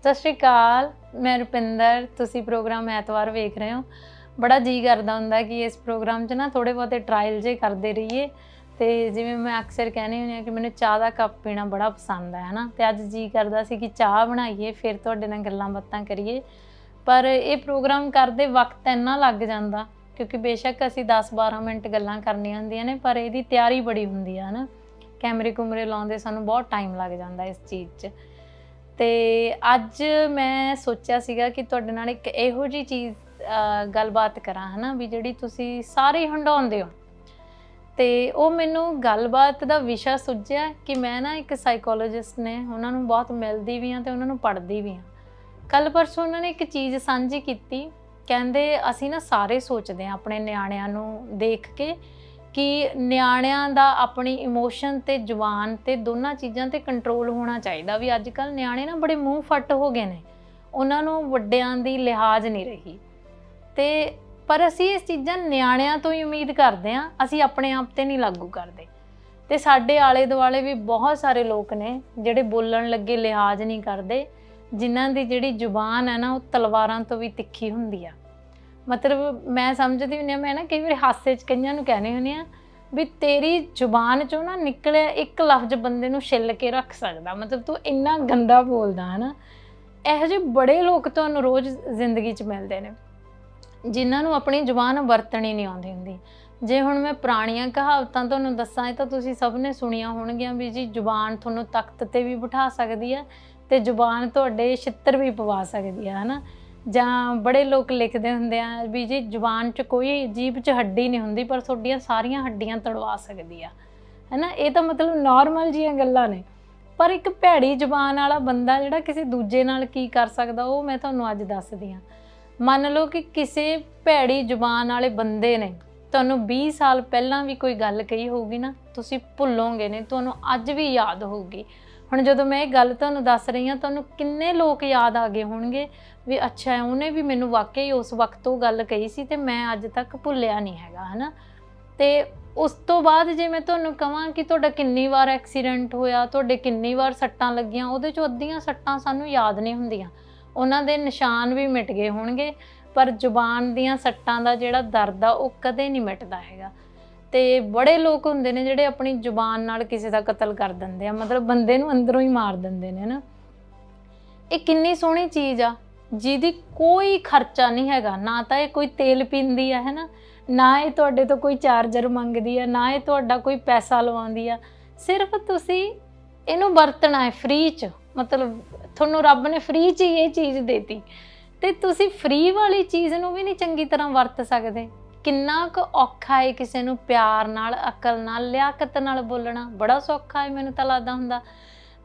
ਸਤਿ ਸ਼੍ਰੀ ਅਕਾਲ, ਮੈਂ ਰੁਪਿੰਦਰ, ਤੁਸੀਂ ਪ੍ਰੋਗਰਾਮ ਐਤਵਾਰ ਵੇਖ ਰਹੇ ਹੋ। ਬੜਾ ਜੀ ਕਰਦਾ ਹੁੰਦਾ ਕਿ ਇਸ ਪ੍ਰੋਗਰਾਮ 'ਚ ਨਾ ਥੋੜੇ ਬਹੁਤੇ ਟਰਾਇਲ ਜੇ ਕਰਦੇ ਰਹੀਏ। ਤੇ ਜਿਵੇਂ ਮੈਂ ਅਕਸਰ ਕਹਿੰਦੀ ਹੁੰਦੀ ਹਾਂ ਕਿ ਮੈਨੂੰ ਚਾਹ ਦਾ ਕੱਪ ਪੀਣਾ ਬੜਾ ਪਸੰਦ ਹੈ, ਹਨਾ? ਤੇ ਅੱਜ ਜੀ ਕਰਦਾ ਸੀ ਕਿ ਚਾਹ ਬਣਾਈਏ, ਫਿਰ ਤੁਹਾਡੇ ਨਾਲ ਗੱਲਾਂ ਬਾਤਾਂ ਕਰੀਏ। ਪਰ ਇਹ ਪ੍ਰੋਗਰਾਮ ਕਰਦੇ ਵਕਤ ਇੰਨਾ ਲੱਗ ਜਾਂਦਾ, ਕਿਉਂਕਿ ਬੇਸ਼ੱਕ ਅਸੀਂ 10-12 ਮਿੰਟ ਗੱਲਾਂ ਕਰਨੀਆਂ ਹੁੰਦੀਆਂ ਨੇ, ਪਰ ਇਹਦੀ ਤਿਆਰੀ ਬੜੀ ਹੁੰਦੀ ਆ, ਹਨਾ? ਕੈਮਰੇ ਕੁਮਰੇ ਲਾਉਂਦੇ ਸਾਨੂੰ ਬਹੁਤ ਟਾਈਮ ਲੱਗ ਜਾਂਦਾ ਇਸ ਚੀਜ਼ 'ਚ। ਤੇ ਅੱਜ ਮੈਂ ਸੋਚਿਆ ਸੀਗਾ ਕਿ ਤੁਹਾਡੇ ਨਾਲ ਇੱਕ ਇਹੋ ਜੀ ਚੀਜ਼ ਗੱਲਬਾਤ ਕਰਾਂ, ਹਨਾ, ਵੀ ਜਿਹੜੀ ਤੁਸੀਂ ਸਾਰੇ ਹੰਡਾਉਂਦੇ ਹੋ। ਤੇ ਉਹ ਮੈਨੂੰ ਗੱਲਬਾਤ ਦਾ ਵਿਸ਼ਾ ਸੁਝਿਆ ਕਿ ਮੈਂ ਨਾ ਇੱਕ ਸਾਈਕੋਲੋਜਿਸਟ ਨੇ, ਉਹਨਾਂ ਨੂੰ ਬਹੁਤ ਮਿਲਦੀ ਵੀ ਹਾਂ ਤੇ ਉਹਨਾਂ ਨੂੰ ਪੜ੍ਹਦੀ ਵੀ ਹਾਂ। ਕੱਲ ਪਰਸੋਂ ਉਹਨਾਂ ਨੇ ਇੱਕ ਚੀਜ਼ ਸਾਂਝੀ ਕੀਤੀ, ਕਹਿੰਦੇ ਅਸੀਂ ਨਾ ਸਾਰੇ ਸੋਚਦੇ ਹਾਂ ਆਪਣੇ ਨਿਆਣਿਆਂ ਨੂੰ ਦੇਖ ਕੇ ਕਿ ਨਿਆਣਿਆਂ ਦਾ ਆਪਣੀ ਇਮੋਸ਼ਨ ਤੇ ਜ਼ੁਬਾਨ ਤੇ ਦੋਨਾਂ ਚੀਜ਼ਾਂ ਤੇ ਕੰਟਰੋਲ ਹੋਣਾ ਚਾਹੀਦਾ ਵੀ ਅੱਜ ਕੱਲ ਨਿਆਣੇ ਨਾ ਬੜੇ ਮੂੰਹ ਫੱਟ ਹੋ ਗਏ ਨੇ। ਉਹਨਾਂ ਨੂੰ ਵੱਡਿਆਂ ਦੀ ਲਿਹਾਜ਼ ਨਹੀਂ ਰਹੀ। ਤੇ ਪਰ ਅਸੀਂ ਇਹ ਚੀਜ਼ਾਂ ਨਿਆਣਿਆਂ ਤੋਂ ਹੀ ਉਮੀਦ ਕਰਦੇ ਹਾਂ, ਅਸੀਂ ਆਪਣੇ ਆਪ ਤੇ ਨਹੀਂ ਲਾਗੂ ਕਰਦੇ। ਤੇ ਸਾਡੇ ਆਲੇ ਦੁਆਲੇ ਵੀ ਬਹੁਤ ਸਾਰੇ ਲੋਕ ਨੇ ਜਿਹੜੇ ਬੋਲਣ ਲੱਗੇ ਲਿਹਾਜ਼ ਨਹੀਂ ਕਰਦੇ, ਜਿਨ੍ਹਾਂ ਦੀ ਜਿਹੜੀ ਜ਼ੁਬਾਨ ਹੈ ਨਾ, ਉਹ ਤਲਵਾਰਾਂ ਤੋਂ ਵੀ ਤਿੱਖੀ ਹੁੰਦੀ ਆ। ਮਤਲਬ ਮੈਂ ਸਮਝਦੀ ਹੁੰਦੀ ਹਾਂ, ਮੈਂ ਨਾ ਕਈ ਵਾਰ ਹਾਸੇ 'ਚ ਕਈਆਂ ਨੂੰ ਕਹਿੰਦੀ ਹੁੰਦੀ ਆ ਵੀ ਤੇਰੀ ਜ਼ੁਬਾਨ 'ਚੋਂ ਨਾ ਨਿਕਲਿਆ ਇੱਕ ਲਫ਼ਜ਼ ਬੰਦੇ ਨੂੰ ਛਿੱਲ ਕੇ ਰੱਖ ਸਕਦਾ। ਮਤਲਬ ਤੂੰ ਇੰਨਾ ਗੰਦਾ ਬੋਲਦਾ ਹੈ ਨਾ, ਇਹੋ ਜਿਹੇ ਬੜੇ ਲੋਕ ਤੁਹਾਨੂੰ ਰੋਜ਼ ਜ਼ਿੰਦਗੀ 'ਚ ਮਿਲਦੇ ਨੇ, ਜਿਨ੍ਹਾਂ ਨੂੰ ਆਪਣੀ ਜ਼ੁਬਾਨ ਵਰਤਣੀ ਨਹੀਂ ਆਉਂਦੀ ਹੁੰਦੀ। ਜੇ ਹੁਣ ਮੈਂ ਪੁਰਾਣੀਆਂ ਕਹਾਵਤਾਂ ਤੁਹਾਨੂੰ ਦੱਸਾਂ, ਇਹ ਤਾਂ ਤੁਸੀਂ ਸਭ ਨੇ ਸੁਣੀਆਂ ਹੋਣਗੀਆਂ ਵੀ ਜੀ ਜ਼ੁਬਾਨ ਤੁਹਾਨੂੰ ਤਖਤ ਤੇ ਵੀ ਬਿਠਾ ਸਕਦੀ ਹੈ ਤੇ ਜ਼ੁਬਾਨ ਤੁਹਾਡੇ ਛਿੱਤਰ ਵੀ ਪਵਾ ਸਕਦੀ ਹੈ ਹਨਾ ਜਾਂ ਬੜੇ ਲੋਕ ਲਿਖਦੇ ਹੁੰਦੇ ਆ ਵੀ ਜੀ ਜ਼ੁਬਾਨ 'ਚ ਕੋਈ ਜੀਭ 'ਚ ਹੱਡੀ ਨਹੀਂ ਹੁੰਦੀ, ਪਰ ਤੁਹਾਡੀਆਂ ਸਾਰੀਆਂ ਹੱਡੀਆਂ ਤੜਵਾ ਸਕਦੀ ਆ। ਹੈਨਾ? ਇਹ ਤਾਂ ਮਤਲਬ ਨਾਰਮਲ ਜੀਆਂ ਗੱਲਾਂ ਨੇ। ਪਰ ਇੱਕ ਭੈੜੀ ਜ਼ੁਬਾਨ ਵਾਲਾ ਬੰਦਾ ਜਿਹੜਾ ਕਿਸੇ ਦੂਜੇ ਨਾਲ ਕੀ ਕਰ ਸਕਦਾ, ਉਹ ਮੈਂ ਤੁਹਾਨੂੰ ਅੱਜ ਦੱਸਦੀ ਹਾਂ ਮੰਨ ਲਓ ਕਿ ਕਿਸੇ ਭੈੜੀ ਜ਼ੁਬਾਨ ਵਾਲੇ ਬੰਦੇ ਨੇ, ਤੁਹਾਨੂੰ 20 ਸਾਲ ਪਹਿਲਾਂ ਵੀ ਕੋਈ ਗੱਲ ਕਹੀ ਹੋਊਗੀ ਨਾ, ਤੁਸੀਂ ਭੁੱਲੋਗੇ ਨਹੀਂ, ਤੁਹਾਨੂੰ ਅੱਜ ਵੀ ਯਾਦ ਹੋਊਗੀ। ਹੁਣ ਜਦੋਂ ਮੈਂ ਇਹ ਗੱਲ ਤੁਹਾਨੂੰ ਦੱਸ ਰਹੀ ਹਾਂ, ਤੁਹਾਨੂੰ ਕਿੰਨੇ ਲੋਕ ਯਾਦ ਆ ਗਏ ਹੋਣਗੇ ਵੀ ਅੱਛਾ, ਉਹਨੇ ਵੀ ਮੈਨੂੰ ਵਾਕਈ ਉਸ ਵਕਤ ਉਹ ਗੱਲ ਕਹੀ ਸੀ ਤੇ ਮੈਂ ਅੱਜ ਤੱਕ ਭੁੱਲਿਆ ਨਹੀਂ ਹੈਗਾ, ਹਨਾ? ਤੇ ਉਸ ਤੋਂ ਬਾਅਦ ਜੇ ਮੈਂ ਤੁਹਾਨੂੰ ਕਹਾਂ ਕਿ ਤੁਹਾਡਾ ਕਿੰਨੀ ਵਾਰ ਐਕਸੀਡੈਂਟ ਹੋਇਆ, ਤੁਹਾਡੇ ਕਿੰਨੀ ਵਾਰ ਸੱਟਾਂ ਲੱਗੀਆਂ, ਉਹਦੇ ਚੋਂ ਅੱਧੀਆਂ ਸੱਟਾਂ ਸਾਨੂੰ ਯਾਦ ਨਹੀਂ ਹੁੰਦੀਆਂ। ਉਹਨਾਂ ਦੇ ਨਿਸ਼ਾਨ ਵੀ ਮਿਟ ਗਏ ਹੋਣਗੇ, ਪਰ ਜ਼ੁਬਾਨ ਦੀਆਂ ਸੱਟਾਂ ਦਾ ਜਿਹੜਾ ਦਰਦ ਆ, ਉਹ ਕਦੇ ਨਹੀਂ ਮਿਟਦਾ ਹੈਗਾ। ਤੇ ਬੜੇ ਲੋਕ ਹੁੰਦੇ ਨੇ ਜਿਹੜੇ ਆਪਣੀ ਜ਼ੁਬਾਨ ਨਾਲ ਕਿਸੇ ਦਾ ਕਤਲ ਕਰ ਦਿੰਦੇ ਆ, ਮਤਲਬ ਬੰਦੇ ਨੂੰ ਅੰਦਰੋਂ ਹੀ ਮਾਰ ਦਿੰਦੇ ਨੇ ਨਾ ਇਹ ਕਿੰਨੀ ਸੋਹਣੀ ਚੀਜ਼ ਆ, ਜਿਹਦੀ ਕੋਈ ਖਰਚਾ ਨਹੀਂ ਹੈਗਾ, ਨਾ ਤਾਂ ਇਹ ਕੋਈ ਤੇਲ ਪੀਂਦੀ ਆ, ਹੈਨਾ? ਨਾ ਇਹ ਤੁਹਾਡੇ ਤੋਂ ਕੋਈ ਚਾਰਜਰ ਮੰਗਦੀ ਆ, ਨਾ ਇਹ ਤੁਹਾਡਾ ਕੋਈ ਪੈਸਾ ਲਵਾਉਂਦੀ ਆ। ਸਿਰਫ ਤੁਸੀਂ ਇਹਨੂੰ ਵਰਤਣਾ ਹੈ ਫ੍ਰੀ ਚ, ਮਤਲਬ ਤੁਹਾਨੂੰ ਰੱਬ ਨੇ ਫ੍ਰੀ ਚ ਹੀ ਇਹ ਚੀਜ਼ ਦੇਤੀ। ਤੇ ਤੁਸੀਂ ਫ੍ਰੀ ਵਾਲੀ ਚੀਜ਼ ਨੂੰ ਵੀ ਨਹੀਂ ਚੰਗੀ ਤਰ੍ਹਾਂ ਵਰਤ ਸਕਦੇ। ਕਿੰਨਾ ਕੁ ਔਖਾ ਹੈ ਕਿਸੇ ਨੂੰ ਪਿਆਰ ਨਾਲ, ਅਕਲ ਨਾਲ, ਲਿਆਕਤ ਨਾਲ ਬੋਲਣਾ? ਬੜਾ ਸੌਖਾ ਹੈ ਮੈਨੂੰ ਤਾਂ ਲੱਗਦਾ ਹੁੰਦਾ।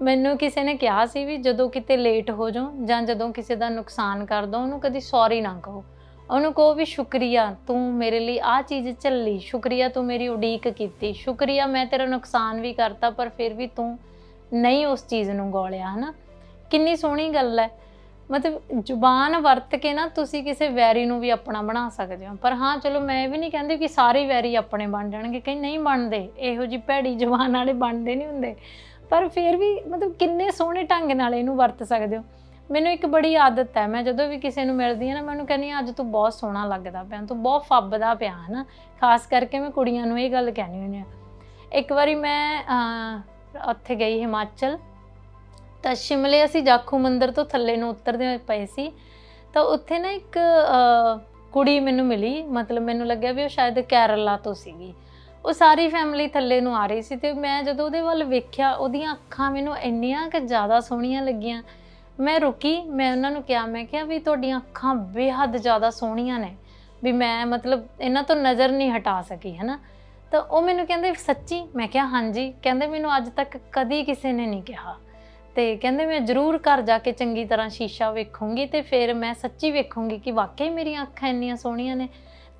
ਮੈਨੂੰ ਕਿਸੇ ਨੇ ਕਿਹਾ ਸੀ ਵੀ ਜਦੋਂ ਕਿਤੇ ਲੇਟ ਹੋ ਜਾਓ ਜਾਂ ਜਦੋਂ ਕਿਸੇ ਦਾ ਨੁਕਸਾਨ ਕਰ ਦੋ, ਉਹਨੂੰ ਕਦੀ ਸੌਰੀ ਨਾ ਕਹੋ। ਉਹਨੂੰ ਕਹੋ ਵੀ ਸ਼ੁਕਰੀਆ, ਤੂੰ ਮੇਰੇ ਲਈ ਆਹ ਚੀਜ਼ ਝੱਲੀ, ਸ਼ੁਕਰੀਆ ਤੂੰ ਮੇਰੀ ਉਡੀਕ ਕੀਤੀ, ਸ਼ੁਕਰੀਆ ਮੈਂ ਤੇਰਾ ਨੁਕਸਾਨ ਵੀ ਕਰਤਾ, ਪਰ ਫਿਰ ਵੀ ਤੂੰ ਨਹੀਂ ਉਸ ਚੀਜ਼ ਨੂੰ ਗੋਲਿਆ, ਹਨਾ? ਕਿੰਨੀ ਸੋਹਣੀ ਗੱਲ ਹੈ। ਮਤਲਬ ਜ਼ੁਬਾਨ ਵਰਤ ਕੇ ਨਾ ਤੁਸੀਂ ਕਿਸੇ ਵੈਰੀ ਨੂੰ ਵੀ ਆਪਣਾ ਬਣਾ ਸਕਦੇ ਹੋ। ਪਰ ਹਾਂ, ਚਲੋ ਮੈਂ ਇਹ ਵੀ ਨਹੀਂ ਕਹਿੰਦੀ ਕਿ ਸਾਰੇ ਵੈਰੀ ਆਪਣੇ ਬਣ ਜਾਣਗੇ ਕਈ ਨਹੀਂ ਬਣਦੇ। ਇਹੋ ਜੀ ਭੈੜੀ ਜ਼ੁਬਾਨ ਵਾਲੇ ਬਣਦੇ ਨਹੀਂ ਹੁੰਦੇ। ਪਰ ਫਿਰ ਵੀ ਮਤਲਬ ਕਿੰਨੇ ਸੋਹਣੇ ਢੰਗ ਨਾਲ ਇਹਨੂੰ ਵਰਤ ਸਕਦੇ ਹੋ। ਮੈਨੂੰ ਇੱਕ ਬੜੀ ਆਦਤ ਹੈ। ਮੈਂ ਜਦੋਂ ਵੀ ਕਿਸੇ ਨੂੰ ਮਿਲਦੀ ਹਾਂ ਨਾ ਮੈਨੂੰ ਕਹਿੰਦੀ ਅੱਜ ਤੂੰ ਬਹੁਤ ਸੋਹਣਾ ਲੱਗਦਾ ਪਿਆ, ਤੂੰ ਬਹੁਤ ਫੱਬਦਾ ਪਿਆ ਹਨਾ ਖਾਸ ਕਰਕੇ ਮੈਂ ਕੁੜੀਆਂ ਨੂੰ ਇਹ ਗੱਲ ਕਹਿਣੀ ਹੁੰਦੀ ਆ ਇੱਕ ਵਾਰੀ ਮੈਂ ਉੱਥੇ ਗਈ ਹਿਮਾਚਲ। ਤਾਂ ਸ਼ਿਮਲੇ ਅਸੀਂ ਜਾਖੂ ਮੰਦਿਰ ਤੋਂ ਥੱਲੇ ਨੂੰ ਉਤਰਦੇ ਹੋਏ ਪਏ ਸੀ। ਤਾਂ ਉੱਥੇ ਨਾ ਇੱਕ ਕੁੜੀ ਮੈਨੂੰ ਮਿਲੀ। ਮਤਲਬ ਮੈਨੂੰ ਲੱਗਿਆ ਵੀ ਉਹ ਸ਼ਾਇਦ ਕੇਰਲਾ ਤੋਂ ਸੀਗੀ। ਉਹ ਸਾਰੀ ਫੈਮਿਲੀ ਥੱਲੇ ਨੂੰ ਆ ਰਹੀ ਸੀ ਤੇ ਮੈਂ ਜਦੋਂ ਉਹਦੇ ਵੱਲ ਵੇਖਿਆ, ਉਹਦੀਆਂ ਅੱਖਾਂ ਮੈਨੂੰ ਇੰਨੀਆਂ ਕਿ ਜ਼ਿਆਦਾ ਸੋਹਣੀਆਂ ਲੱਗੀਆਂ। ਮੈਂ ਰੁਕੀ, ਮੈਂ ਉਹਨਾਂ ਨੂੰ ਕਿਹਾ, ਮੈਂ ਕਿਹਾ ਵੀ ਤੁਹਾਡੀਆਂ ਅੱਖਾਂ ਬੇਹੱਦ ਜ਼ਿਆਦਾ ਸੋਹਣੀਆਂ ਨੇ। ਵੀ ਮੈਂ ਮਤਲਬ ਇਹਨਾਂ ਤੋਂ ਨਜ਼ਰ ਨਹੀਂ ਹਟਾ ਸਕੀ ਹੈ ਨਾ ਤਾਂ ਉਹ ਮੈਨੂੰ ਕਹਿੰਦੇ, ਸੱਚੀ? ਮੈਂ ਕਿਹਾ, ਹਾਂਜੀ। ਕਹਿੰਦੇ, ਮੈਨੂੰ ਅੱਜ ਤੱਕ ਕਦੀ ਕਿਸੇ ਨੇ ਨਹੀਂ ਕਿਹਾ। ਤੇ ਕਹਿੰਦੇ ਮੈਂ ਜ਼ਰੂਰ ਘਰ ਜਾ ਕੇ ਚੰਗੀ ਤਰ੍ਹਾਂ ਸ਼ੀਸ਼ਾ ਵੇਖੂੰਗੀ ਤੇ ਫਿਰ ਮੈਂ ਸੱਚੀ ਵੇਖੂੰਗੀ ਕਿ ਵਾਕਈ ਮੇਰੀਆਂ ਅੱਖਾਂ ਇੰਨੀਆਂ ਸੋਹਣੀਆਂ ਨੇ।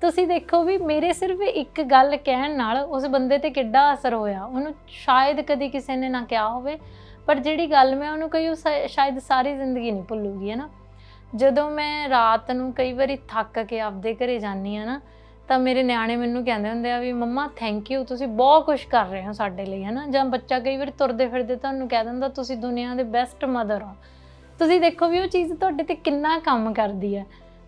ਤੁਸੀਂ ਦੇਖੋ ਵੀ ਮੇਰੇ ਸਿਰਫ ਇੱਕ ਗੱਲ ਕਹਿਣ ਨਾਲ ਉਸ ਬੰਦੇ ਤੇ ਕਿੱਡਾ ਅਸਰ ਹੋਇਆ। ਉਹਨੂੰ ਸ਼ਾਇਦ ਕਦੀ ਕਿਸੇ ਨੇ ਨਾ ਕਿਹਾ ਹੋਵੇ, ਪਰ ਜਿਹੜੀ ਗੱਲ ਮੈਂ ਉਹਨੂੰ ਕਹੀ ਉਹ ਸ਼ਾ- ਸ਼ਾਇਦ ਸਾਰੀ ਜ਼ਿੰਦਗੀ ਨਹੀਂ ਭੁੱਲੂਗੀ, ਹੈ ਨਾ? ਜਦੋਂ ਮੈਂ ਰਾਤ ਨੂੰ ਕਈ ਵਾਰੀ ਥੱਕ ਕੇ ਆਪਦੇ ਘਰੇ ਜਾਂਦੀ ਆ ਨਾ ਤਾਂ ਮੇਰੇ ਨਿਆਣੇ ਮੈਨੂੰ ਕਹਿੰਦੇ ਹੁੰਦੇ ਆ ਵੀ ਮੰਮਾ ਥੈਂਕ ਯੂ ਤੁਸੀਂ ਬਹੁਤ ਕੁਝ ਕਰ ਰਹੇ ਹੋ ਸਾਡੇ ਲਈ ਹੈ ਨਾ ਜਾਂ ਬੱਚਾ ਕਈ ਵਾਰੀ ਤੁਰਦੇ ਫਿਰਦੇ ਤੁਹਾਨੂੰ ਕਹਿ ਦਿੰਦਾ, ਤੁਸੀਂ ਦੁਨੀਆ ਦੇ ਬੈਸਟ ਮਦਰ ਹੋ। ਤੁਸੀਂ ਦੇਖੋ ਵੀ ਉਹ ਚੀਜ਼ ਤੁਹਾਡੇ ਤੇ ਕਿੰਨਾ ਕੰਮ ਕਰਦੀ ਹੈ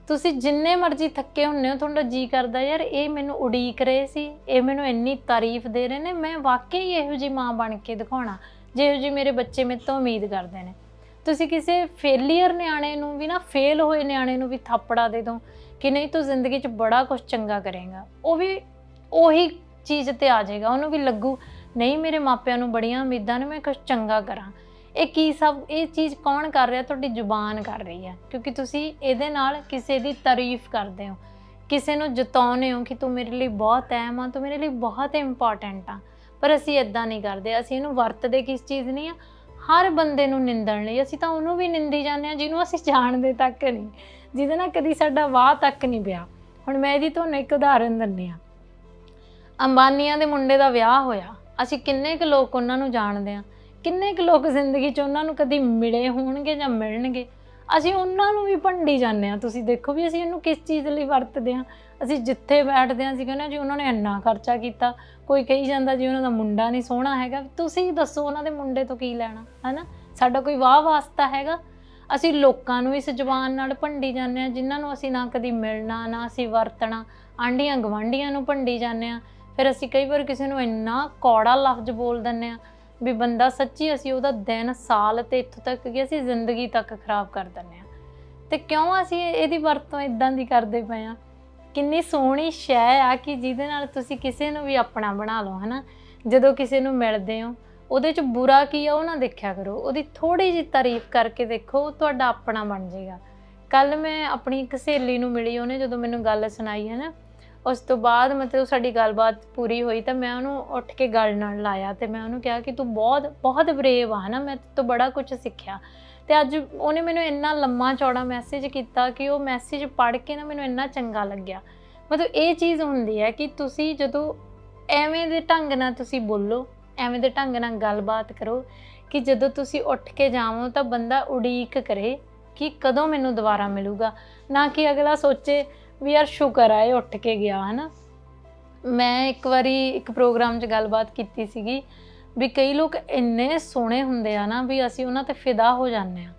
ਤੁਸੀਂ ਜਿੰਨੇ ਮਰਜ਼ੀ ਥੱਕੇ ਹੁੰਨੇ ਹੋ, ਤੁਹਾਡਾ ਜੀ ਕਰਦਾ, ਯਾਰ, ਇਹ ਮੈਨੂੰ ਉਡੀਕ ਰਹੇ ਸੀ, ਇਹ ਮੈਨੂੰ ਇੰਨੀ ਤਾਰੀਫ ਦੇ ਰਹੇ ਨੇ, ਮੈਂ ਵਾਕਈ ਇਹੋ ਜੀ ਮਾਂ ਬਣ ਕੇ ਦਿਖਾਉਣਾ, ਜਿਹੋ ਜੀ ਮੇਰੇ ਬੱਚੇ ਮੇਰੇ ਤੋਂ ਉਮੀਦ ਕਰਦੇ ਨੇ। ਤੁਸੀਂ ਕਿਸੇ ਫੇਲੀਅਰ ਨਿਆਣੇ ਨੂੰ ਵੀ ਨਾ ਫੇਲ ਹੋਏ ਨਿਆਣੇ ਨੂੰ ਵੀ ਥਾਪੜਾ ਦੇ ਦੋ ਕਿ ਨਹੀਂ ਤੂੰ ਜ਼ਿੰਦਗੀ 'ਚ ਬੜਾ ਕੁਝ ਚੰਗਾ ਕਰੇਗਾ। ਉਹ ਵੀ ਉਹੀ ਚੀਜ਼ ਤੇ ਆ ਜਾਏਗਾ, ਉਹਨੂੰ ਵੀ ਲੱਗੂ, ਨਹੀਂ ਮੇਰੇ ਮਾਪਿਆਂ ਨੂੰ ਬੜੀਆਂ ਉਮੀਦਾਂ ਨੇ ਮੈਂ ਕੁਝ ਚੰਗਾ ਕਰਾਂ। ਇਹ ਕੀ ਸਭ, ਇਹ ਚੀਜ਼ ਕੌਣ ਕਰ ਰਿਹਾ? ਤੁਹਾਡੀ ਜ਼ੁਬਾਨ ਕਰ ਰਹੀ ਹੈ। ਕਿਉਂਕਿ ਤੁਸੀਂ ਇਹਦੇ ਨਾਲ ਕਿਸੇ ਦੀ ਤਾਰੀਫ ਕਰਦੇ ਹੋ। ਕਿਸੇ ਨੂੰ ਜਤਾਉਂਦੇ ਹੋ ਕਿ ਤੂੰ ਮੇਰੇ ਲਈ ਬਹੁਤ ਅਹਿਮ ਆ, ਤੂੰ ਮੇਰੇ ਲਈ ਬਹੁਤ ਇੰਪੋਰਟੈਂਟ ਆ। ਪਰ ਅਸੀਂ ਇਦਾਂ ਨਹੀਂ ਕਰਦੇ, ਅਸੀਂ ਇਹਨੂੰ ਵਰਤਦੇ ਕਿਸ ਚੀਜ਼ ਨਹੀਂ ਆ। ਹਰ ਬੰਦੇ ਨੂੰ ਨਿੰਦਣ ਲਈ, ਅਸੀਂ ਤਾਂ ਉਹਨੂੰ ਵੀ ਨਿੰਦੀ ਜਾਂਦੇ ਆ ਜਿਹਨੂੰ ਅਸੀਂ ਜਾਣਦੇ ਤੱਕ ਨਹੀਂ। ਜਿਹਦੇ ਨਾਲ ਕਦੀ ਸਾਡਾ ਵਾਹ ਤੱਕ ਨਹੀਂ ਪਿਆ। ਹੁਣ ਮੈਂ ਇਹਦੀ ਤੁਹਾਨੂੰ ਇੱਕ ਉਦਾਹਰਨ ਦਿੰਨੀ ਆ ਅੰਬਾਨੀਆਂ ਦੇ ਮੁੰਡੇ ਦਾ ਵਿਆਹ ਹੋਇਆ। ਅਸੀਂ ਕਿੰਨੇ ਕੁ ਲੋਕ ਉਹਨਾਂ ਨੂੰ ਜਾਣਦੇ ਆ ਕਿੰਨੇ ਕੁ ਲੋਕ ਜ਼ਿੰਦਗੀ 'ਚ ਉਹਨਾਂ ਨੂੰ ਕਦੀ ਮਿਲੇ ਹੋਣਗੇ ਜਾਂ ਮਿਲਣਗੇ? ਅਸੀਂ ਉਹਨਾਂ ਨੂੰ ਵੀ ਭੰਡੀ ਜਾਂਦੇ ਆ ਤੁਸੀਂ ਦੇਖੋ ਵੀ ਅਸੀਂ ਇਹਨੂੰ ਕਿਸ ਚੀਜ਼ ਲਈ ਵਰਤਦੇ ਆ ਅਸੀਂ ਜਿੱਥੇ ਬੈਠਦੇ ਆ ਅਸੀਂ ਕਹਿੰਦੇ ਹਾਂ ਜੀ ਉਹਨਾਂ ਨੇ ਇੰਨਾ ਖਰਚਾ ਕੀਤਾ। ਕੋਈ ਕਹੀ ਜਾਂਦਾ ਜੀ ਉਹਨਾਂ ਦਾ ਮੁੰਡਾ ਨਹੀਂ ਸੋਹਣਾ ਹੈਗਾ। ਤੁਸੀਂ ਦੱਸੋ ਉਹਨਾਂ ਦੇ ਮੁੰਡੇ ਤੋਂ ਕੀ ਲੈਣਾ, ਹੈਨਾ? ਸਾਡਾ ਕੋਈ ਵਾਹ ਵਾਸਤਾ ਹੈਗਾ? ਅਸੀਂ ਲੋਕਾਂ ਨੂੰ ਇਸ ਜ਼ੁਬਾਨ ਨਾਲ ਭੰਡੀ ਜਾਂਦੇ ਆ ਜਿਨ੍ਹਾਂ ਨੂੰ ਅਸੀਂ ਨਾ ਕਦੀ ਮਿਲਣਾ, ਨਾ ਅਸੀਂ ਵਰਤਣਾ, ਆਂਢੀਆਂ ਗਵਾਂਢੀਆਂ ਨੂੰ ਭੰਡੀ ਜਾਂਦੇ ਆ ਫਿਰ ਅਸੀਂ ਕਈ ਵਾਰ ਕਿਸੇ ਨੂੰ ਇੰਨਾ ਕੌੜਾ ਲਫ਼ਜ਼ ਬੋਲ ਦਿੰਦੇ ਆ ਵੀ ਬੰਦਾ ਸੱਚੀ ਅਸੀਂ ਉਹਦਾ ਦਿਨ, ਸਾਲ ਤੇ ਇੱਥੋਂ ਤੱਕ ਕਿ ਅਸੀਂ ਜ਼ਿੰਦਗੀ ਤੱਕ ਖਰਾਬ ਕਰ ਦਿੰਦੇ ਆ ਤੇ ਕਿਉਂ ਅਸੀਂ ਇਹਦੀ ਵਰਤੋਂ ਇਦਾਂ ਦੀ ਕਰਦੇ ਪਏ ਆ ਕਿੰਨੀ ਸੋਹਣੀ ਸ਼ੈ ਆ ਕਿ ਜਿਹਦੇ ਨਾਲ ਤੁਸੀਂ ਕਿਸੇ ਨੂੰ ਵੀ ਆਪਣਾ ਬਣਾ ਲਓ, ਹਨਾ? ਜਦੋਂ ਕਿਸੇ ਨੂੰ ਮਿਲਦੇ ਹੋ ਉਹਦੇ ਚ ਬੁਰਾ ਕੀ ਆ, ਉਹ ਨਾ ਦੇਖਿਆ ਕਰੋ। ਉਹਦੀ ਥੋੜੀ ਜਿਹੀ ਤਾਰੀਫ ਕਰਕੇ ਦੇਖੋ ਉਹ ਤੁਹਾਡਾ ਆਪਣਾ ਬਣ ਜਾਏਗਾ ਕੱਲ ਮੈਂ ਆਪਣੀ ਇੱਕ ਸਹੇਲੀ ਨੂੰ ਮਿਲੀ, ਉਹਨੇ ਜਦੋਂ ਮੈਨੂੰ ਗੱਲ ਸੁਣਾਈ, ਹੈ ਨਾ, ਉਸ ਤੋਂ ਬਾਅਦ ਮਤਲਬ ਸਾਡੀ ਗੱਲਬਾਤ ਪੂਰੀ ਹੋਈ ਤਾਂ ਮੈਂ ਉਹਨੂੰ ਉੱਠ ਕੇ ਗੱਲ ਨਾਲ ਲਾਇਆ ਤੇ ਮੈਂ ਉਹਨੂੰ ਕਿਹਾ ਕਿ ਤੂੰ ਬਹੁਤ ਬਹੁਤ ਬਰੇਵ ਆ ਨਾ, ਮੈਂ ਤੋਂ ਬੜਾ ਕੁਝ ਸਿੱਖਿਆ। ਤੇ ਅੱਜ ਉਹਨੇ ਮੈਨੂੰ ਇੰਨਾ ਲੰਮਾ ਚੌੜਾ ਮੈਸੇਜ ਕੀਤਾ ਕਿ ਉਹ ਮੈਸੇਜ ਪੜ੍ਹ ਕੇ ਨਾ ਮੈਨੂੰ ਇੰਨਾ ਚੰਗਾ ਲੱਗਿਆ। ਮਤਲਬ ਇਹ ਚੀਜ਼ ਹੁੰਦੀ ਹੈ ਕਿ ਤੁਸੀਂ ਜਦੋਂ ਐਵੇਂ ਦੇ ਢੰਗ ਨਾਲ ਤੁਸੀਂ ਬੋਲੋ ਐਵੇਂ ਦੇ ਢੰਗ ਨਾਲ ਗੱਲਬਾਤ ਕਰੋ ਕਿ ਜਦੋਂ ਤੁਸੀਂ ਉੱਠ ਕੇ ਜਾਵੋ ਤਾਂ ਬੰਦਾ ਉਡੀਕ ਕਰੇ ਕਿ ਕਦੋਂ ਮੈਨੂੰ ਦੁਬਾਰਾ ਮਿਲੂਗਾ। ਨਾ ਕਿ ਅਗਲਾ ਸੋਚੇ ਵੀ ਯਾਰ ਸ਼ੁਕਰ ਆ, ਇਹ ਉੱਠ ਕੇ ਗਿਆ, ਹਨਾ। ਮੈਂ ਇੱਕ ਵਾਰੀ ਇੱਕ ਪ੍ਰੋਗਰਾਮ 'ਚ ਗੱਲਬਾਤ ਕੀਤੀ ਸੀਗੀ ਵੀ ਕਈ ਲੋਕ ਇੰਨੇ ਸੋਹਣੇ ਹੁੰਦੇ ਆ ਨਾ ਵੀ ਅਸੀਂ ਉਹਨਾਂ ਤੇ ਫਿਦਾ ਹੋ ਜਾਂਦੇ ਆ।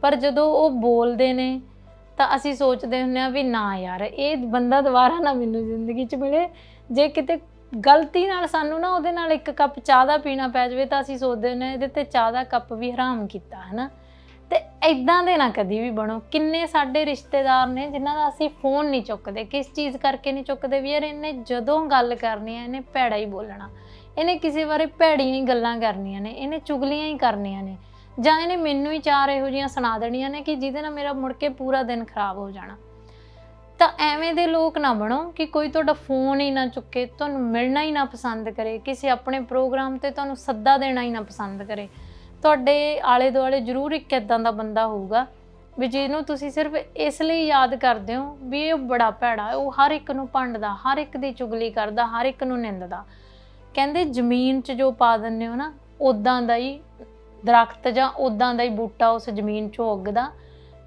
ਪਰ ਜਦੋਂ ਉਹ ਬੋਲਦੇ ਨੇ ਤਾਂ ਅਸੀਂ ਸੋਚਦੇ ਹੁੰਦੇ ਆ ਵੀ ਨਾ ਯਾਰ, ਇਹ ਬੰਦਾ ਦੁਬਾਰਾ ਨਾ ਮੈਨੂੰ ਜ਼ਿੰਦਗੀ 'ਚ ਮਿਲੇ। ਜੇ ਕਿਤੇ ਗਲਤੀ ਨਾਲ ਸਾਨੂੰ ਨਾ ਉਹਦੇ ਨਾਲ ਇੱਕ ਕੱਪ ਚਾਹ ਦਾ ਪੀਣਾ ਪੈ ਜਾਵੇ ਤਾਂ ਅਸੀਂ ਸੋਚਦੇ ਹੁੰਦੇ ਹਾਂ ਇਹਦੇ ਤੇ ਚਾਹ ਦਾ ਕੱਪ ਵੀ ਹਰਾਮ ਕੀਤਾ ਹੈ ਨਾ ਤੇ ਐਦਾਂ ਦੇ ਨਾ ਕਦੀ ਵੀ ਬਣੋ। ਕਿੰਨੇ ਸਾਡੇ ਰਿਸ਼ਤੇਦਾਰ ਨੇ ਜਿਨ੍ਹਾਂ ਦਾ ਅਸੀਂ ਫੋਨ ਨਹੀਂ ਚੁੱਕਦੇ, ਕਿਸ ਚੀਜ਼ ਕਰਕੇ ਨਹੀਂ ਚੁੱਕਦੇ ਵੀ ਯਾਰ ਇਹਨੇ ਜਦੋਂ ਗੱਲ ਕਰਨੀ ਹੈ, ਇਹਨੇ ਭੈੜਾ ਹੀ ਬੋਲਣਾ। ਇਹਨੇ ਕਿਸੇ ਬਾਰੇ ਭੈੜੀਆਂ ਹੀ ਗੱਲਾਂ ਕਰਨੀਆਂ ਨੇ, ਇਹਨੇ ਚੁਗਲੀਆਂ ਹੀ ਕਰਨੀਆਂ ਨੇ। ਜਾਂ ਇਹਨੇ ਮੈਨੂੰ ਹੀ ਚਾਰ ਇਹੋ ਜਿਹੀਆਂ ਸੁਣਾ ਦੇਣੀਆਂ ਨੇ ਕਿ ਜਿਹਦੇ ਨਾਲ ਮੇਰਾ ਮੁੜ ਕੇ ਪੂਰਾ ਦਿਨ ਖਰਾਬ ਹੋ ਜਾਣਾ। ਤਾਂ ਐਵੇਂ ਦੇ ਲੋਕ ਨਾ ਬਣੋ ਕਿ ਕੋਈ ਤੁਹਾਡਾ ਫੋਨ ਹੀ ਨਾ ਚੁੱਕੇ, ਤੁਹਾਨੂੰ ਮਿਲਣਾ ਹੀ ਨਾ ਪਸੰਦ ਕਰੇ, ਕਿਸੇ ਆਪਣੇ ਪ੍ਰੋਗਰਾਮ ਤੇ ਤੁਹਾਨੂੰ ਸੱਦਾ ਦੇਣਾ ਹੀ ਨਾ ਪਸੰਦ ਕਰੇ। ਤੁਹਾਡੇ ਆਲੇ ਦੁਆਲੇ ਜ਼ਰੂਰ ਇੱਕ ਇਦਾਂ ਦਾ ਬੰਦਾ ਹੋਊਗਾ ਵੀ ਜਿਹਨੂੰ ਤੁਸੀਂ ਸਿਰਫ ਇਸ ਲਈ ਯਾਦ ਕਰਦੇ ਹੋ ਵੀ ਇਹ ਬੜਾ ਭੈੜਾ, ਉਹ ਹਰ ਇੱਕ ਨੂੰ ਭੰਡਦਾ, ਹਰ ਇੱਕ ਦੀ ਚੁਗਲੀ ਕਰਦਾ, ਹਰ ਇੱਕ ਨੂੰ ਨਿੰਦਦਾ। ਕਹਿੰਦੇ ਜ਼ਮੀਨ 'ਚ ਜੋ ਪਾ ਦਿੰਦੇ ਹੋ ਨਾ ਉਦਾਂ ਦਾ ਹੀ ਦਰਖਤ ਜਾਂ ਉਦਾਂ ਦਾ ਹੀ ਬੂਟਾ ਉਸ ਜ਼ਮੀਨ 'ਚੋਂ ਉੱਗਦਾ।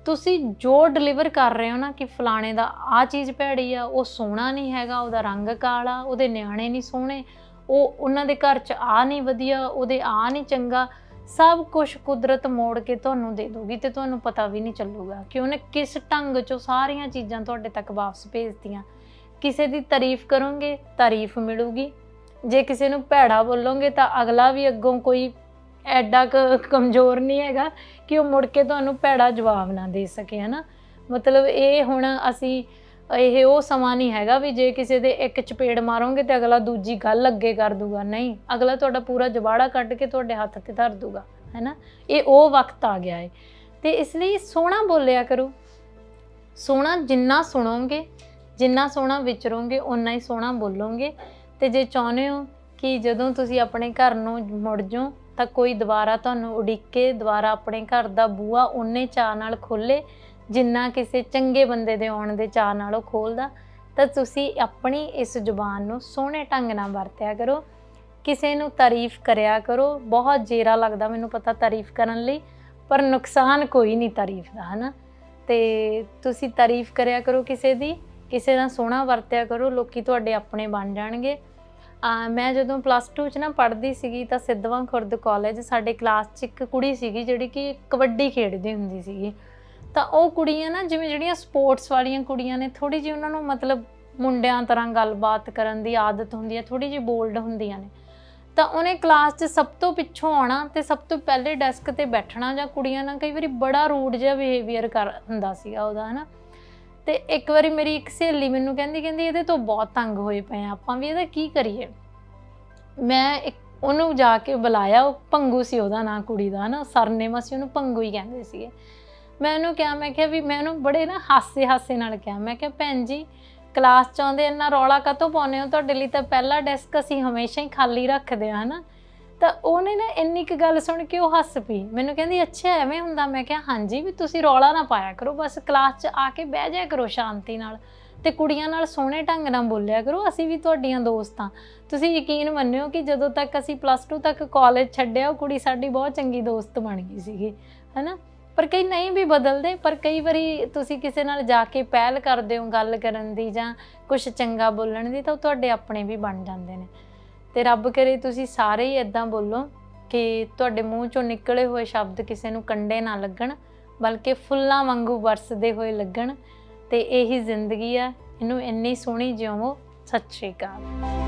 ਤੁਸੀਂ ਜੋ ਡਿਲੀਵਰ ਕਰ ਰਹੇ ਹੋ ਨਾ ਕਿ ਫਲਾਣੇ ਦਾ ਆ ਚੀਜ਼ ਭੈੜੀ ਆ, ਉਹ ਸੋਹਣਾ ਨਹੀਂ ਹੈਗਾ, ਉਹਦਾ ਰੰਗ ਕਾਲਾ, ਉਹਦੇ ਨਿਆਣੇ ਨਹੀਂ ਸੋਹਣੇ, ਉਹ ਉਹਨਾਂ ਦੇ ਘਰ 'ਚ ਆ ਨਹੀਂ ਵਧੀਆ, ਉਹਦੇ ਆ ਨਹੀਂ ਚੰਗਾ, ਸਭ ਕੁਝ ਕੁਦਰਤ ਮੋੜ ਕੇ ਤੁਹਾਨੂੰ ਦੇ ਦੂਗੀ ਤੇ ਤੁਹਾਨੂੰ ਪਤਾ ਵੀ ਨਹੀਂ ਚੱਲੂਗਾ ਕਿ ਉਹਨੇ ਕਿਸ ਢੰਗ 'ਚੋਂ ਸਾਰੀਆਂ ਚੀਜ਼ਾਂ ਤੁਹਾਡੇ ਤੱਕ ਵਾਪਸ ਭੇਜਤੀਆਂ। ਕਿਸੇ ਦੀ ਤਾਰੀਫ ਕਰੋਗੇ, ਤਾਰੀਫ ਮਿਲੂਗੀ। ਜੇ ਕਿਸੇ ਨੂੰ ਭੈੜਾ ਬੋਲੋਗੇ ਤਾਂ ਅਗਲਾ ਵੀ ਅੱਗੋਂ ਕੋਈ ਐਡਾ ਕੁ ਕਮਜ਼ੋਰ ਨਹੀਂ ਹੈਗਾ ਕਿ ਉਹ ਮੁੜ ਕੇ ਤੁਹਾਨੂੰ ਭੈੜਾ ਜਵਾਬ ਨਾ ਦੇ ਸਕੇ, ਹਨਾ? ਮਤਲਬ ਇਹ ਹੁਣ ਅਸੀਂ, ਇਹ ਉਹ ਸਮਾਂ ਨਹੀਂ ਹੈਗਾ ਵੀ ਜੇ ਕਿਸੇ ਦੇ ਇੱਕ ਚਪੇੜ ਮਾਰੋਗੇ ਤੇ ਅਗਲਾ ਦੂਜੀ ਗੱਲ ਅੱਗੇ ਕਰ ਦੂਗਾ। ਨਹੀਂ, ਅਗਲਾ ਤੁਹਾਡਾ ਪੂਰਾ ਜਵਾੜਾ ਕੱਢ ਕੇ ਤੁਹਾਡੇ ਹੱਥ ਤੇ ਧਰ ਦੂਗਾ, ਹੈਨਾ? ਇਹ ਉਹ ਵਕਤ ਆ ਗਿਆ ਹੈ ਤੇ ਇਸ ਲਈ ਸੋਹਣਾ ਬੋਲਿਆ ਕਰੋ। ਸੋਹਣਾ ਜਿੰਨਾ ਸੁਣੋਗੇ, ਜਿੰਨਾ ਸੋਹਣਾ ਵਿਚਰੋਗੇ ਉਨਾ ਹੀ ਸੋਹਣਾ ਬੋਲੋਗੇ। ਤੇ ਜੇ ਚਾਹੁੰਦੇ ਹੋ ਕਿ ਜਦੋਂ ਤੁਸੀਂ ਆਪਣੇ ਘਰ ਨੂੰ ਮੁੜ ਜਾਓ ਤਾਂ ਕੋਈ ਦੁਬਾਰਾ ਤੁਹਾਨੂੰ ਉਡੀਕੇ, ਦੁਬਾਰਾ ਆਪਣੇ ਘਰ ਦਾ ਬੂਆ ਉਹਨੇ ਚਾਅ ਨਾਲ ਖੋਲੇ ਜਿੰਨਾ ਕਿਸੇ ਚੰਗੇ ਬੰਦੇ ਦੇ ਆਉਣ ਦੇ ਚਾਅ ਨਾਲ ਉਹ ਖੋਲਦਾ ਤਾਂ ਤੁਸੀਂ ਆਪਣੀ ਇਸ ਜ਼ੁਬਾਨ ਨੂੰ ਸੋਹਣੇ ਢੰਗ ਨਾਲ ਵਰਤਿਆ ਕਰੋ। ਕਿਸੇ ਨੂੰ ਤਾਰੀਫ ਕਰਿਆ ਕਰੋ। ਬਹੁਤ ਜੇਰਾ ਲੱਗਦਾ ਮੈਨੂੰ ਪਤਾ ਤਾਰੀਫ ਕਰਨ ਲਈ, ਪਰ ਨੁਕਸਾਨ ਕੋਈ ਨਹੀਂ ਤਾਰੀਫ ਦਾ, ਹਨਾ? ਤੇ ਤੁਸੀਂ ਤਾਰੀਫ ਕਰਿਆ ਕਰੋ ਕਿਸੇ ਦੀ, ਕਿਸੇ ਨਾਲ ਸੋਹਣਾ ਵਰਤਿਆ ਕਰੋ, ਲੋਕੀ ਤੁਹਾਡੇ ਆਪਣੇ ਬਣ ਜਾਣਗੇ। ਮੈਂ ਜਦੋਂ ਪਲੱਸ 2 ਚ ਨਾ ਪੜ੍ਹਦੀ ਸੀਗੀ ਤਾਂ ਸਿੱਧਵਾਂ ਖੁਰਦ ਕਾਲਜ ਸਾਡੇ ਕਲਾਸ 'ਚ ਇੱਕ ਕੁੜੀ ਸੀਗੀ ਜਿਹੜੀ ਕਿ ਕਬੱਡੀ ਖੇਡਦੀ ਹੁੰਦੀ ਸੀਗੀ। ਤਾਂ ਉਹ ਕੁੜੀਆਂ ਨਾ ਜਿਵੇਂ ਜਿਹੜੀਆਂ ਸਪੋਰਟਸ ਵਾਲੀਆਂ ਕੁੜੀਆਂ ਨੇ ਥੋੜੀ ਜਿਹੀ ਉਹਨਾਂ ਨੂੰ ਮਤਲਬ ਮੁੰਡਿਆਂ ਤਰ੍ਹਾਂ ਗੱਲਬਾਤ ਕਰਨ ਦੀ ਆਦਤ ਹੁੰਦੀ ਹੈ ਥੋੜੀ ਜਿਹੀ ਬੋਲਡ ਹੁੰਦੀਆਂ ਨੇ। ਤਾਂ ਉਹਨੇ ਕਲਾਸ 'ਚ ਸਭ ਤੋਂ ਪਿੱਛੋਂ ਆਉਣਾ ਤੇ ਸਭ ਤੋਂ ਪਹਿਲੇ ਡੈਸਕ ਤੇ ਬੈਠਣਾ ਜਾਂ ਕੁੜੀਆਂ ਨਾਲ ਕਈ ਵਾਰੀ ਬੜਾ ਰੂਡ ਜਿਹਾ ਬਿਹੇਵੀਅਰ ਕਰ, ਹੁੰਦਾ ਸੀਗਾ ਉਹਦਾ, ਹਨਾ। ਤੇ ਇੱਕ ਵਾਰੀ ਮੇਰੀ ਇੱਕ ਸਹੇਲੀ ਮੈਨੂੰ ਕਹਿੰਦੀ ਕਹਿੰਦੀ ਇਹਦੇ ਤੋਂ ਬਹੁਤ ਤੰਗ ਹੋਏ ਪਏ ਆ, ਆਪਾਂ ਵੀ ਇਹਦਾ ਕੀ ਕਰੀਏ? ਮੈਂ ਇੱਕ, ਉਹਨੂੰ ਜਾ ਕੇ ਬੁਲਾਇਆ, ਉਹ ਪੰਗੂ ਸੀ ਉਹਦਾ ਨਾਂ, ਕੁੜੀ ਦਾ ਹਨਾ ਸਰਨੇਮ ਅਸੀਂ ਉਹਨੂੰ ਪੰਗੂ ਹੀ ਕਹਿੰਦੇ ਸੀਗੇ। ਮੈਂ ਉਹਨੂੰ ਕਿਹਾ, ਮੈਂ ਕਿਹਾ ਵੀ ਮੈਂ ਉਹਨੂੰ ਬੜੇ ਨਾ ਹਾਸੇ ਹਾਸੇ ਨਾਲ ਕਿਹਾ, ਮੈਂ ਕਿਹਾ, ਭੈਣ ਜੀ, ਕਲਾਸ ਚ ਆਉਂਦੇ ਇੰਨਾ ਰੌਲਾ ਕਾਤੋਂ ਪਾਉਂਦੇ ਹੋ? ਤੁਹਾਡੇ ਲਈ ਤਾਂ ਪਹਿਲਾ ਡੈਸਕ ਅਸੀਂ ਹਮੇਸ਼ਾ ਹੀ ਖਾਲੀ ਰੱਖਦੇ ਆ, ਹਨਾ? ਤਾਂ ਉਹਨੇ ਨਾ ਇੰਨੀ ਕੁ ਗੱਲ ਸੁਣ ਕੇ ਉਹ ਹੱਸ ਪਈ। ਮੈਨੂੰ ਕਹਿੰਦੀ, ਅੱਛਾ, ਐਵੇਂ ਹੁੰਦਾ। ਮੈਂ ਕਿਹਾ, ਹਾਂਜੀ ਵੀ ਤੁਸੀਂ ਰੌਲਾ ਨਾ ਪਾਇਆ ਕਰੋ, ਬਸ ਕਲਾਸ 'ਚ ਆ ਕੇ ਬਹਿ ਜਾਇਆ ਕਰੋ ਸ਼ਾਂਤੀ ਨਾਲ ਤੇ ਕੁੜੀਆਂ ਨਾਲ ਸੋਹਣੇ ਢੰਗ ਨਾਲ ਬੋਲਿਆ ਕਰੋ, ਅਸੀਂ ਵੀ ਤੁਹਾਡੀਆਂ ਦੋਸਤਾਂ ਤੁਸੀਂ ਯਕੀਨ ਮੰਨਿਓ ਕਿ ਜਦੋਂ ਤੱਕ ਅਸੀਂ ਪਲੱਸ 2 ਤੱਕ ਕਾਲਜ ਛੱਡਿਆ, ਉਹ ਕੁੜੀ ਸਾਡੀ ਬਹੁਤ ਚੰਗੀ ਦੋਸਤ ਬਣ ਗਈ ਸੀਗੀ, ਹੈਨਾ? ਪਰ ਕਈ ਨਹੀਂ ਵੀ ਬਦਲਦੇ, ਪਰ ਕਈ ਵਾਰੀ ਤੁਸੀਂ ਕਿਸੇ ਨਾਲ ਜਾ ਕੇ ਪਹਿਲ ਕਰਦੇ ਹੋ ਗੱਲ ਕਰਨ ਦੀ ਜਾਂ ਕੁਝ ਚੰਗਾ ਬੋਲਣ ਦੀ, ਤਾਂ ਉਹ ਤੁਹਾਡੇ ਆਪਣੇ ਵੀ ਬਣ ਜਾਂਦੇ ਨੇ। ਤੇ ਰੱਬ ਕਰੇ ਤੁਸੀਂ ਸਾਰੇ ਹੀ ਇਦਾਂ ਬੋਲੋ ਕਿ ਤੁਹਾਡੇ ਮੂੰਹ ਚੋਂ ਨਿਕਲੇ ਹੋਏ ਸ਼ਬਦ ਕਿਸੇ ਨੂੰ ਕੰਡੇ ਨਾ ਲੱਗਣ, ਬਲਕਿ ਫੁੱਲਾਂ ਵਾਂਗੂ ਵਰਸਦੇ ਹੋਏ ਲੱਗਣ। ਤੇ ਇਹੀ ਜ਼ਿੰਦਗੀ ਆ। ਇਹਨੂੰ ਇੰਨੀ ਸੋਹਣੀ ਜਿਉਵੋ ਸਤਿ ਸ਼੍ਰੀ ਅਕਾਲ।